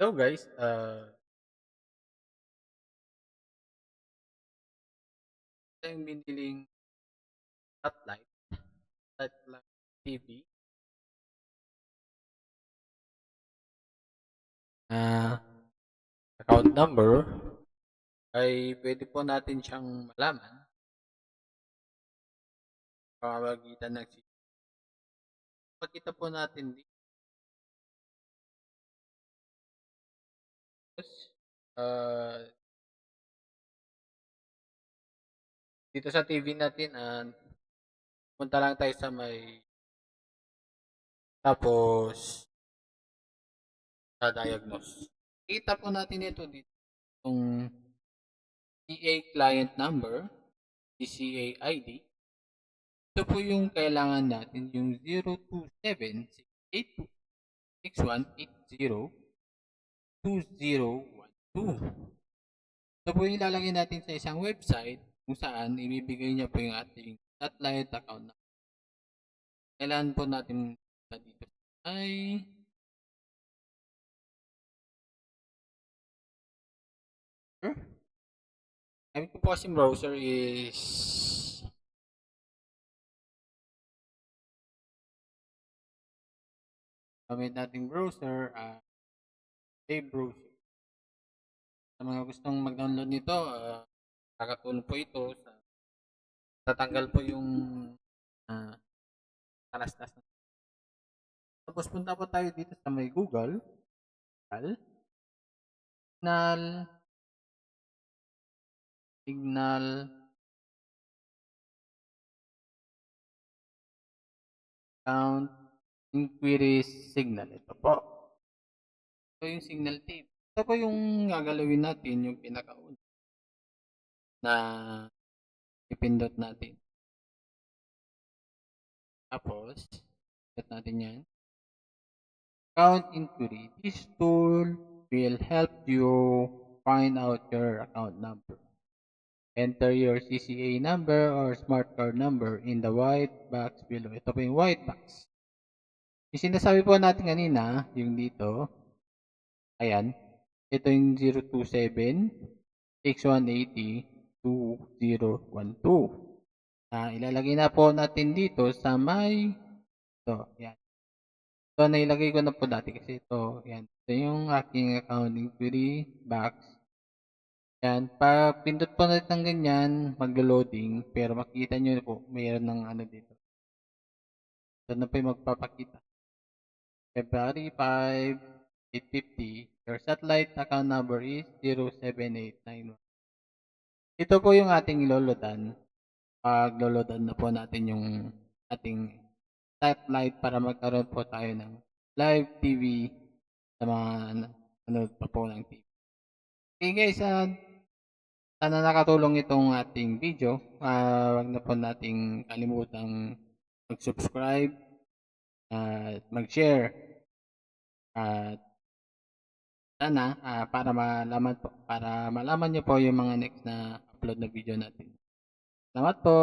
Hello guys, ah tayong biniling spotlight, spotlight TV. Ah, account number ay pwede po natin siyang malaman pamamagitan ng si Pakita po natin dito. Ah dito sa TV natin, ah, punta lang tayo sa may tapos sa-diagnose. Kita po natin ito dito, yung CA client number, CCA ID. Ito po yung kailangan natin, yung 027-682-6180-2012. Ito po ilalagay natin sa isang website kung saan ibibigay niya po yung ating satellite account number. Kailangan po natin dito ay Sure. Gamit ko po kasing browser is gamit nating browser ah Brave browser. Sa mga gustong mag-download nito, ah nakakatulong po ito sa tatanggal po yung ah talastas. Tapos punta po tayo dito sa may Google. Signal Signal Count Inquiries Signal. Ito po. Ito yung Signal TV. Ito po yung gagalawin natin, yung pinakauna na ipindot natin. Tapos, set natin yan. Account Inquiry. This tool will help you find out your account number. Enter your CCA number or smart card number in the white box below. Ito po yung white box. Yung sinasabi po natin kanina, yung dito, ayan, ito yung 027 6180 2012. Ah, ilalagay na po natin dito sa may ito, yan. Ito na ilagay ko na po dati kasi ito, yan. Ito yung aking account inquiry box. Yan, pag pindot po natin ng ganyan, maglo-loading, pero makikita nyo po, mayroon ng ano dito. Ito na po yung magpapakita. February 5, 850, your satellite account number is 07891. Ito po yung ating ilolodan. Pag lolodan na po natin yung ating satellite para magkaroon po tayo ng live TV sa mga ano pa po ng TV. Okay guys, uh, sana nakatulong itong ating video. Uh, wag na po nating kalimutang mag-subscribe at mag-share at sana uh, para malaman po para malaman niyo po yung mga next na upload na video natin. Salamat po.